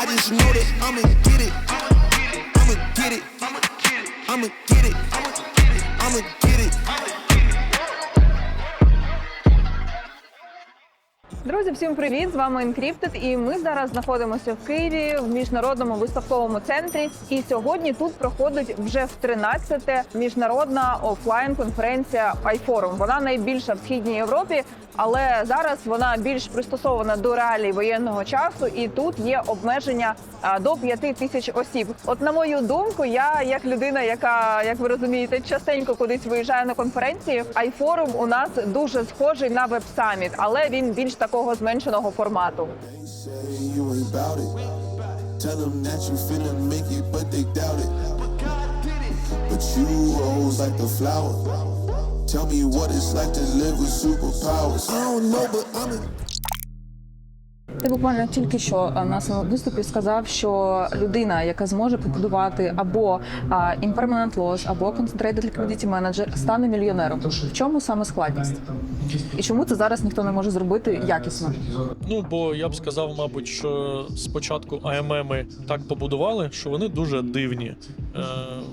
I just know that I'ma get it. I'ma get it. I'ma get it. I'ma get it. Друзі, всім привіт! З вами Encrypted і ми зараз знаходимося в Києві в міжнародному виставковому центрі. І сьогодні тут проходить вже в 13-те міжнародна офлайн конференція iForum. Вона найбільша в східній Європі, але зараз вона більш пристосована до реалій воєнного часу, і тут є обмеження до 5 тисяч осіб. От на мою думку, я як людина, яка, як ви розумієте, частенько кудись виїжджає на конференції, iForum у нас дуже схожий на веб-саміт, але він більш такого зменшеного формату. But you rose like the flower. Tell me what it's like to live with superpowers. I don't know, but I'm a Ти буквально тільки що на своєму виступі сказав, що людина, яка зможе побудувати або impermanent loss, або concentrated liquidity manager, стане мільйонером. В чому саме складність? І чому це зараз ніхто не може зробити якісно? Ну, бо я б сказав, мабуть, що спочатку АММи так побудували, що вони дуже дивні. Е,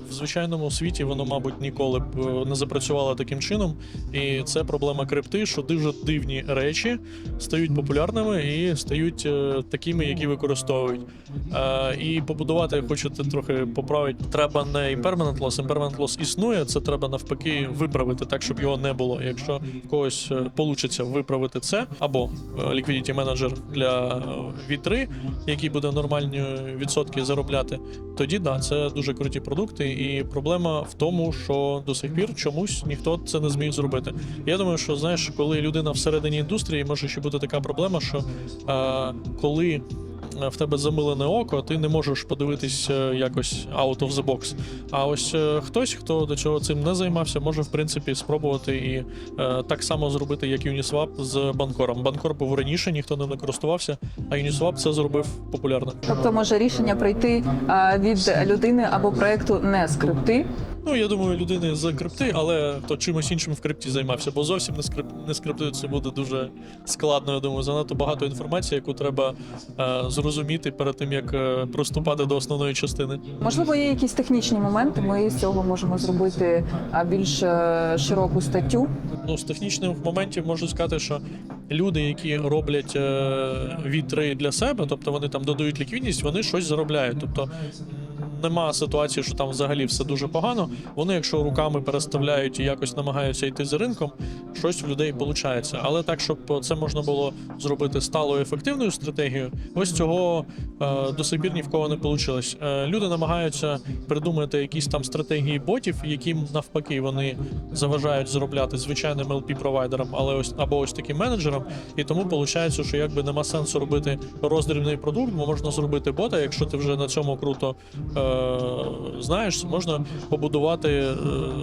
в звичайному світі воно, мабуть, ніколи б е, не запрацювало таким чином. І це проблема крипти, що дуже дивні речі стають популярними і стають е, такими, які використовують. І побудувати, хочете трохи поправити, треба не impermanent loss. Impermanent loss існує, це треба навпаки виправити так, щоб його не було. Якщо в когось вийде виправити це, або liquidity manager для V3, який буде нормальні відсотки заробляти, тоді да, це дуже круті продукти. І проблема в тому, що до сих пір чомусь ніхто це не зміг зробити. Я думаю, що знаєш, коли людина всередині індустрії, може ще бути така проблема, що е, коли в тебе замилене око, ти не можеш подивитись е, якось out of the box. А ось е, хтось, хто до цього цим не займався, може в принципі спробувати і е, так само зробити, як Uniswap з банкором. Банкор був раніше, ніхто не користувався, а Uniswap це зробив популярно. Тобто може рішення прийти від людини або проекту не з крипти. Ну я думаю, людини з крипти, але хто чимось іншим в крипті займався, бо зовсім не скрип не з крипти це буде дуже складно. Я думаю, занадто багато інформації, яку треба е, зрозуміти перед тим, як е, приступати до основної частини. Можливо, є якісь технічні моменти. Ми з цього можемо зробити більш е, широку статтю. Ну, з технічних моментів можу сказати, що люди, які роблять е, вітри для себе, тобто вони там додають ліквідність, вони щось заробляють. Тобто нема ситуації, що там взагалі все дуже погано. Вони, якщо руками переставляють і якось намагаються йти за ринком, щось в людей виходить. Але так, щоб це можна було зробити сталою ефективною стратегією, ось цього е, до сих пір ні в кого не вийшло. Е, люди намагаються придумати якісь там стратегії ботів, яким навпаки вони заважають заробляти звичайним LP провайдерам, але ось або ось таким менеджерам. І тому виходить, що якби нема сенсу робити роздрібний продукт, бо можна зробити бота, якщо ти вже на цьому круто е, знаєш, можна побудувати е,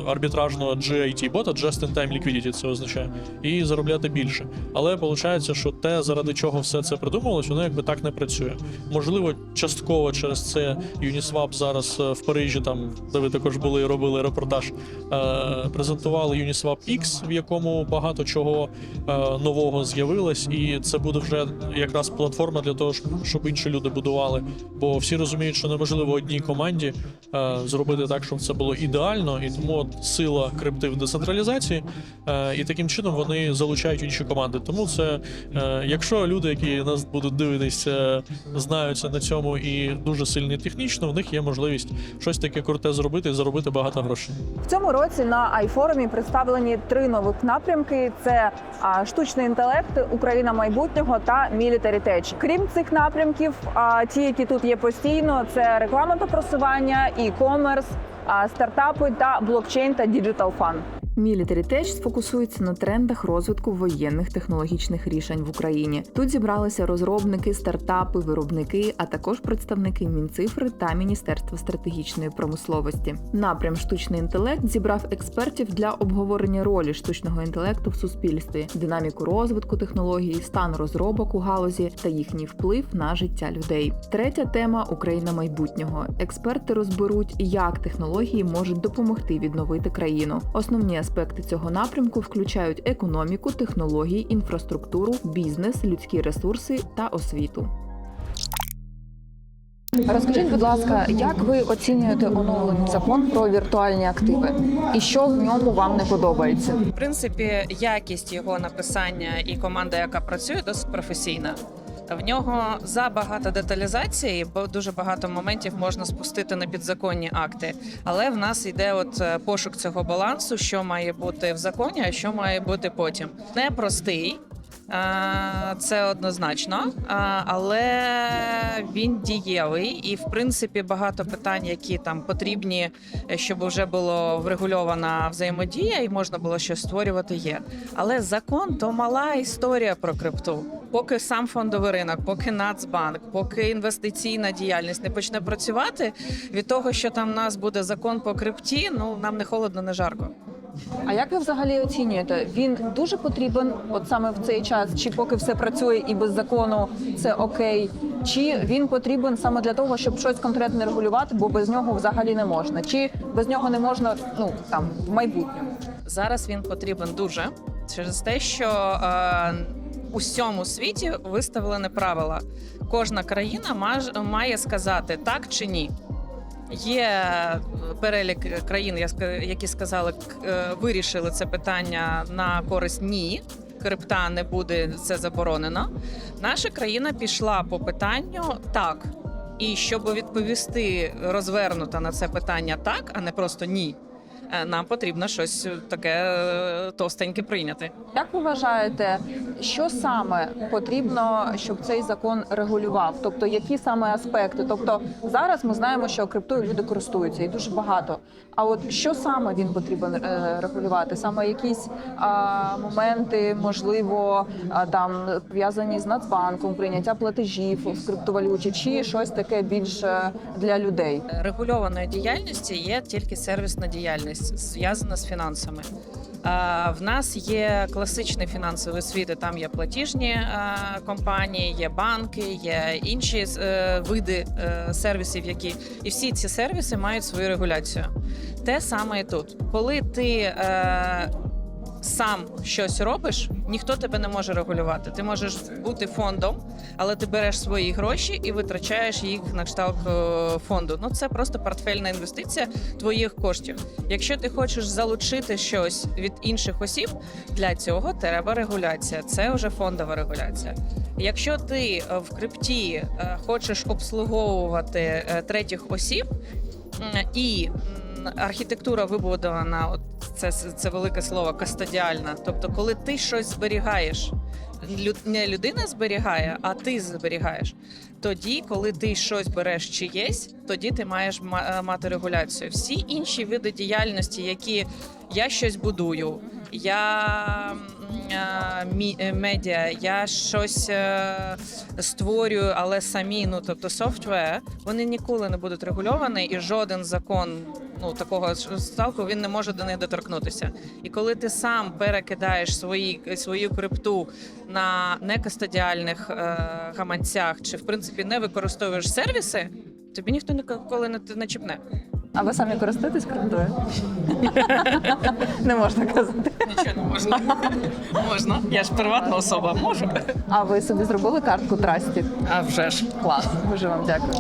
арбітражного GIT бота, Just in Time Liquidity це означає, і заробляти більше. Але виходить, що те, заради чого все це придумалось, воно якби так не працює. Можливо, частково через це Uniswap зараз е, в Парижі, там де ви також були і робили репортаж, е, презентували Uniswap X, в якому багато чого нового з'явилось, і це буде вже якраз платформа для того, щоб інші люди будували. Бо всі розуміють, що неможливо одній команді е, зробити так, щоб це було ідеально, і тому от сила крипти в децентралізації, е, і таким чином вони залучають інші команди. Тому це, е, якщо люди, які нас будуть дивитись, е, знаються на цьому і дуже сильні технічно, в них є можливість щось таке круте зробити і заробити багато грошей. В цьому році на iForum представлені три нових напрямки: це а, штучний інтелект, Україна майбутнього та Tech. Крім цих напрямків, а, ті, які тут є постійно, це реклама та просування, а, стартапи та блокчейн та діджитал фан. Military Tech сфокусується на трендах розвитку воєнних технологічних рішень в Україні. Тут зібралися розробники, стартапи, виробники, а також представники Мінцифри та Міністерства стратегічної промисловості. Напрям штучний інтелект зібрав експертів для обговорення ролі штучного інтелекту в суспільстві, динаміку розвитку технологій, стан розробок у галузі та їхній вплив на життя людей. Третя тема Україна майбутнього. Експерти розберуть, як технології можуть допомогти відновити країну. Основні аспекти цього напрямку включають економіку, технології, інфраструктуру, бізнес, людські ресурси та освіту. Розкажіть, будь ласка, як ви оцінюєте оновлений закон про віртуальні активи? І що в ньому вам не подобається? В принципі, якість його написання і команда, яка працює, досить професійна. В нього забагато деталізації, бо дуже багато моментів можна спустити на підзаконні акти. Але в нас йде от е, пошук цього балансу, що має бути в законі, а що має бути потім. Непростий. Це однозначно, але він дієвий, і в принципі багато питань, які там потрібні, е, щоб вже було врегульована взаємодія і можна було щось створювати. Є але закон то мала історія про крипту. Поки сам фондовий ринок, поки Нацбанк, поки інвестиційна діяльність не почне працювати, від того, що там в нас буде закон по крипті, ну нам не холодно, не жарко. А як ви взагалі оцінюєте? Він дуже потрібен, от саме в цей час, чи поки все працює і без закону це окей, чи він потрібен саме для того, щоб щось конкретне регулювати, бо без нього взагалі не можна, чи без нього не можна ну там в майбутньому? Зараз він потрібен дуже через те, що е, у всьому світі виставлені правила. Кожна країна маж- має сказати так чи ні. Є перелік країн, які сказали, е, вирішили це питання на користь ні. Крипта не буде це заборонено. Наша країна пішла по питанню так. І щоб відповісти розвернуто на це питання так, а не просто ні, нам потрібно щось таке е, товстеньке прийняти. Як ви вважаєте, що саме потрібно, щоб цей закон регулював? Тобто, які саме аспекти? Тобто зараз ми знаємо, що криптою люди користуються і дуже багато. А от що саме він потрібен е, регулювати? Саме якісь а, моменти, можливо, а, там пов'язані з Нацбанком, прийняття платежів в криптовалюті, чи щось таке більше для людей? Регульованої діяльності є тільки сервісна діяльність, зв'язана з фінансами. В нас є класичний фінансовий світ, там є платіжні компанії, є банки, є інші е, види е, сервісів, які і всі ці сервіси мають свою регуляцію. Те саме і тут, коли ти е, сам щось робиш, ніхто тебе не може регулювати. Ти можеш бути фондом, але ти береш свої гроші і витрачаєш їх на кшталт е, фонду. Ну це просто портфельна інвестиція твоїх коштів. Якщо ти хочеш залучити щось від інших осіб, для цього треба регуляція. Це вже фондова регуляція. Якщо ти е, в крипті е, хочеш обслуговувати третіх осіб і архітектура вибудована, от це, це велике слово кастодіальна. Тобто, коли ти щось зберігаєш, не людина зберігає, а ти зберігаєш. Тоді, коли ти щось береш чиєсь, тоді ти маєш ма- е, мати регуляцію. Всі інші види діяльності, які я щось будую, я медіа, я щось е, створюю, але самі, ну тобто софтвер, вони ніколи не будуть регульовані, і жоден закон ну такого ж ставку він не може до них доторкнутися. І коли ти сам перекидаєш свої свою крипту на некастодіальних е, гаманцях, чи в принципі не використовуєш сервіси, тобі ніхто ніколи не, не чіпне. А ви самі користуєтесь криптою? Не можна казати. Нічого не можна. можна. Я ж приватна особа, можу. А ви собі зробили картку трасті? А вже ж. Клас, дуже вам дякую.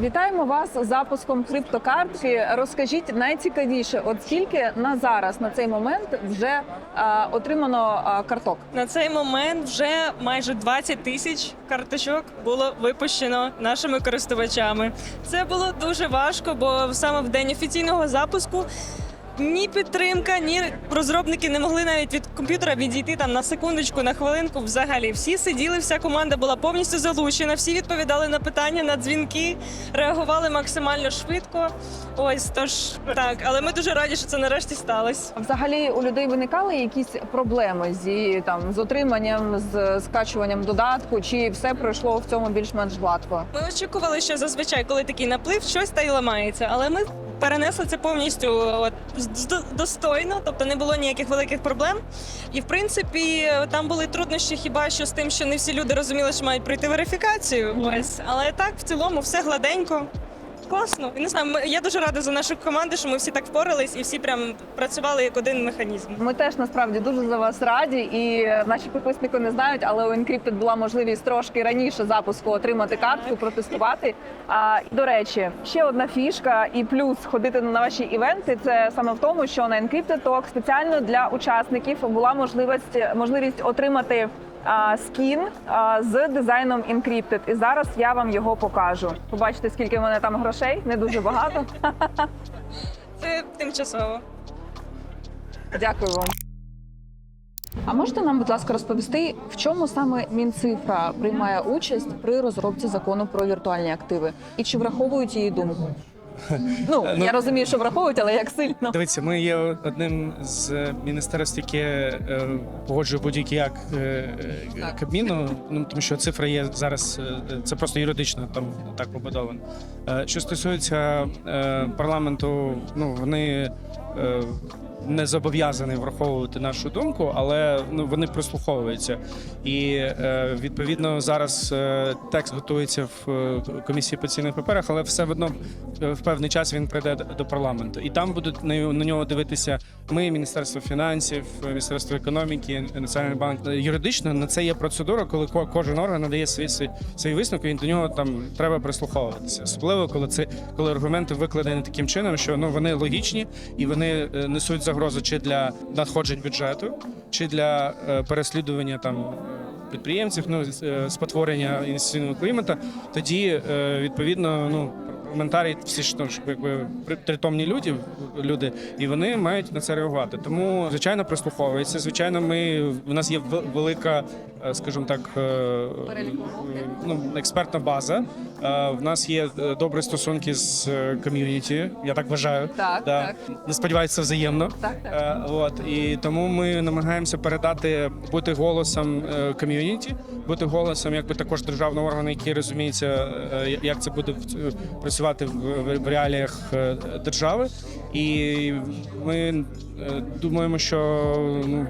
Вітаємо вас з запуском криптокартки. Розкажіть найцікавіше, от скільки на зараз на цей момент вже е, отримано е, карток? На цей момент вже майже 20 тисяч карточок було випущено нашими користувачами. Це було дуже важко, бо саме в день офіційного запуску ні підтримка, ні розробники не могли навіть від комп'ютера відійти там на секундочку, на хвилинку. Взагалі, всі сиділи, вся команда була повністю залучена, всі відповідали на питання, на дзвінки, реагували максимально швидко. Ось тож так, але ми дуже раді, що це нарешті сталося. Взагалі у людей виникали якісь проблеми зі там з отриманням, з скачуванням додатку, чи все пройшло в цьому більш-менш гладко? Ми очікували, що зазвичай, коли такий наплив, щось та й ламається, але ми перенесли це повністю от, достойно, тобто не було ніяких великих проблем. І в принципі, там були труднощі хіба що з тим, що не всі люди розуміли, що мають пройти верифікацію. Ось, але так, в цілому, все гладенько. Класно. Не знаю, я дуже рада за нашу команду, що ми всі так впорались і всі прям працювали як один механізм. Ми теж насправді дуже за вас раді, і наші підписники не знають, але у Encrypted була можливість трошки раніше запуску отримати картку, протестувати. А до речі, ще одна фішка і плюс ходити на ваші івенти. Це саме в тому, що на Encrypted Talk спеціально для учасників була можливість можливість отримати. Скін з дизайном Encrypted. І зараз я вам його покажу. Побачите, скільки в мене там грошей, не дуже багато. Це тимчасово. Дякую вам. А можете нам, будь ласка, розповісти, в чому саме Мінцифра приймає участь при розробці закону про віртуальні активи і чи враховують її думку? Ну, Ну, я розумію, що враховують, але як сильно. Дивіться, ми є одним з міністерств, яке е, погоджує будь-які як е, е, Кабміну, ну тому що цифра є зараз. е, Це просто юридично там так побудовано. Е, Що стосується е, парламенту, ну вони. е, Не зобов'язаний враховувати нашу думку, але ну вони прислуховуються. І е, відповідно зараз е, текст готується в е, комісії по цінних паперах, але все одно е, в певний час він прийде до парламенту. І там будуть на, на нього дивитися ми, Міністерство фінансів, Міністерство економіки, Національний банк. Юридично на це є процедура, коли ко- кожен орган надає свій свій, свій висновок, і до нього там треба прислуховуватися. Особливо коли це коли аргументи викладені таким чином, що ну вони логічні і вони е, несуть загрозу чи для надходжень бюджету, чи для е, переслідування там. е, Підприємців, ну спотворення інвестиційного клімату, тоді відповідно ну парламентарі всі ж ну, якби притомні люди, люди, і вони мають на це реагувати. Тому звичайно прислуховується. Звичайно, ми у нас є велика, е, скажімо так, е, ну, експертна база. Е, В нас є добрі стосунки з ком'юніті. Я так вважаю. Так, да. так. Не сподіваюся, взаємно. Так, так. От і тому ми намагаємося передати бути голосом ком'юніті, бути голосом, якби також державного органу, який розуміється, як це буде в- працювати в, реаліях е, держави. І ми е, думаємо, що ну.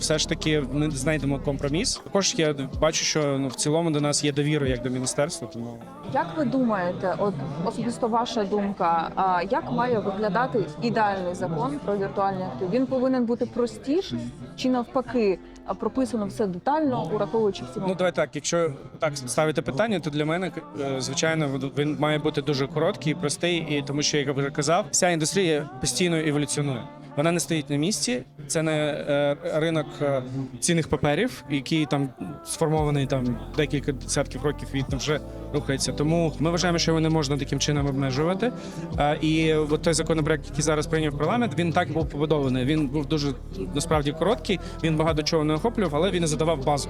Все ж таки ми знайдемо компроміс. Також я бачу, що ну в цілому до нас є довіра як до міністерства. Тому Як ви думаєте, от особисто ваша думка, а, як має виглядати ідеальний закон про віртуальні активи? Він повинен бути простіший чи навпаки прописано все детально, ураховуючи всі Ну давай так. Якщо так ставити питання, то для мене е, звичайно він має бути дуже короткий, простий, і тому що як я вже казав, вся індустрія постійно еволюціонує. Вона не стоїть на місці. Це не е, ринок е, цінних паперів, який там сформований там декілька десятків років і там вже рухається. Тому ми вважаємо, що його не можна таким чином обмежувати. Е, і от той законопроект, який зараз прийняв парламент, він так був побудований. Він був дуже насправді короткий. Він багато чого не охоплював, але він не задавав базу.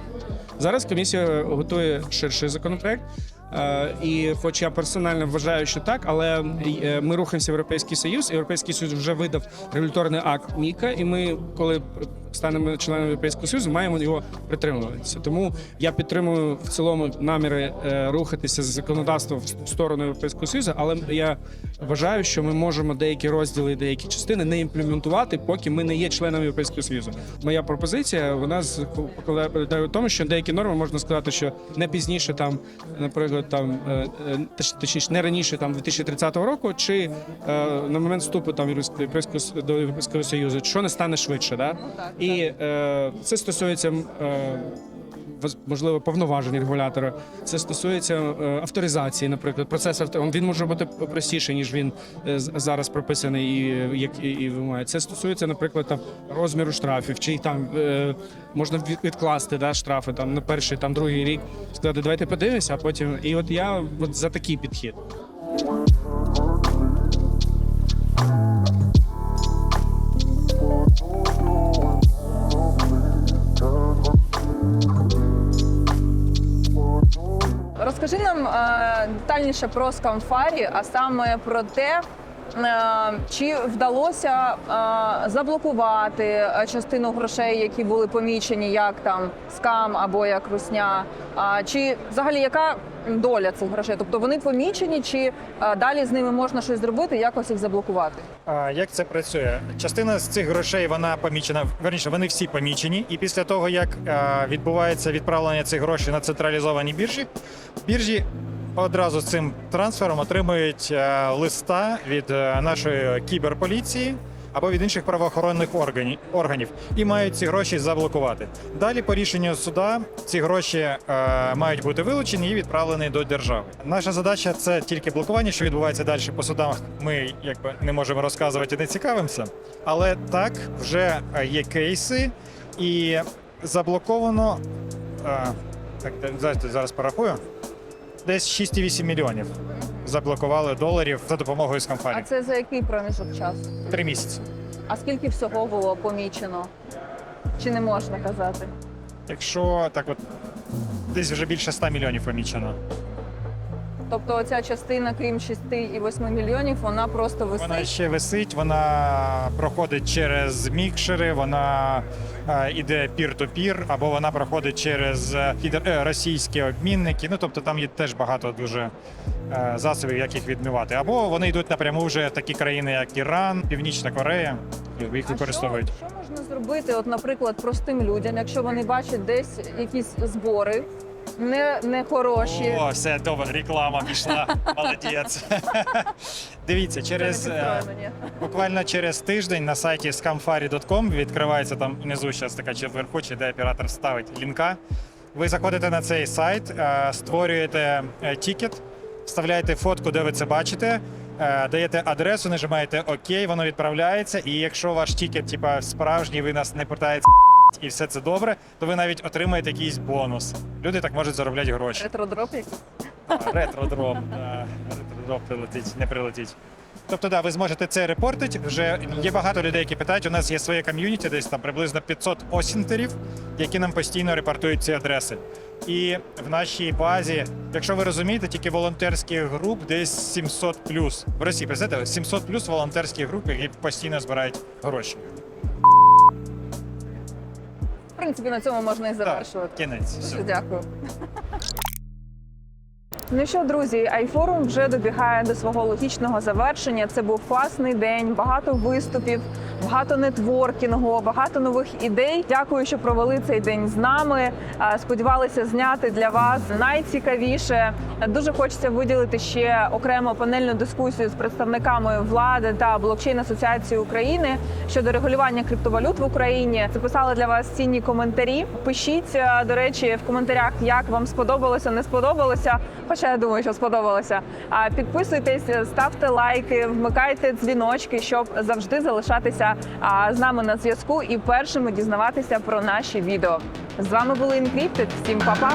Зараз комісія готує ширший законопроект. Е, І, хоч я персонально вважаю, що так, але е, ми рухаємося в Європейський Союз. Європейський Союз вже видав регуляторний акт Міка, і ми, коли станемо членом Європейського Союзу, маємо його притримуватися. Тому я підтримую в цілому наміри е, рухатися з законодавства в сторону Європейського Союзу, але я вважаю, що ми можемо деякі розділи, деякі частини не імплементувати, поки ми не є членом Європейського Союзу. Моя пропозиція вона з- в тому, що деякі норми можна сказати, що не пізніше там, наприклад, там е, е, точ- точніше не раніше там 2030 року, чи е, на момент вступу там до Європейського Союзу, що не стане швидше, да і е, це стосується. Е, можливо повноважень регулятора. Це стосується е, авторизації, наприклад. Процес авто- він може бути простіший, ніж він е, зараз прописаний і як і, і вимагає. Це стосується, наприклад, там розміру штрафів, чи там е, можна відкласти да, штрафи там на перший, там другий рік. Сказати, давайте подивимося, а потім. І от я от за такий підхід. Розкажи нам е, детальніше про скамфарі, а саме про те, е, чи вдалося е, заблокувати частину грошей, які були помічені як там скам або як русня. Чи взагалі яка доля цих грошей? Тобто вони помічені, чи е, далі з ними можна щось зробити, якось їх заблокувати? А, Як це працює? Частина з цих грошей вона помічена. Верніше, вони всі помічені. І після того, як а, відбувається відправлення цих грошей на централізовані біржі, біржі одразу з цим трансфером отримують е, листа від е, нашої кіберполіції або від інших правоохоронних органі- органів і мають ці гроші заблокувати. Далі, по рішенню суда, ці гроші е, мають бути вилучені і відправлені до держави. Наша задача це тільки блокування, що відбувається далі по судах. Ми якби не можемо розказувати, не цікавимося. Але так вже е, є кейси, і заблоковано. е, так, зараз порахую. Десь 6,8 мільйонів заблокували доларів за допомогою з А компанії. це за який проміжок часу? Три місяці. А скільки всього було помічено? Чи не можна казати? Якщо так от десь вже більше 100 мільйонів помічено. Тобто ця частина, крім 6 і 8 мільйонів, вона просто висить. Вона ще висить, вона проходить через мікшери, вона е, іде пір-то-пір, або вона проходить через е, е, російські обмінники. Ну тобто там є теж багато дуже е, засобів, як їх відмивати. Або вони йдуть напряму вже в такі країни, як Іран, Північна Корея, і їх використовують. Що, що можна зробити, от, наприклад, простим людям, якщо вони бачать десь якісь збори, не, не хороші. О, все добре, реклама пішла. Молодець. Дивіться, через е, буквально через тиждень на сайті scamfari.com відкривається там внизу зараз така чи вверху, чи де оператор ставить лінка. Ви заходите на цей сайт, е, створюєте е, тікет, вставляєте фотку, де ви це бачите. е, Даєте адресу, нажимаєте ОК, воно відправляється. І якщо ваш тікет, типа справжній, ви нас не питаєте і все це добре, то ви навіть отримаєте якийсь бонус. Люди так можуть заробляти гроші. Ретродроп якийсь? Ретро-дроп. да, Ретро-дроп прилетить, не прилетить. Тобто, да, ви зможете це репортити. Вже є багато людей, які питають. У нас є своє ком'юніті, десь там приблизно 500 осінтерів, які нам постійно репортують ці адреси. І в нашій базі, якщо ви розумієте, тільки волонтерських груп десь 700 плюс. В Росії, представляєте, 700 плюс волонтерських груп, які постійно збирають гроші. Принципі, на цьому можна і Так, завершувати. кінець. Все. Дуже дякую. Ну що, друзі, айфорум вже добігає до свого логічного завершення. Це був класний день, багато виступів, багато нетворкінгу, багато нових ідей. Дякую, що провели цей день з нами. Сподівалися зняти для вас найцікавіше. Дуже хочеться виділити ще окремо панельну дискусію з представниками влади та блокчейн асоціації України щодо регулювання криптовалют в Україні. Записали для вас цінні коментарі. Пишіть е, до речі в коментарях, як вам сподобалося, не сподобалося. Хоча я думаю, що сподобалося. А підписуйтесь, ставте лайки, вмикайте дзвіночки, щоб завжди залишатися з нами на зв'язку і першими дізнаватися про наші відео. З вами були Encrypted. Всім па-па!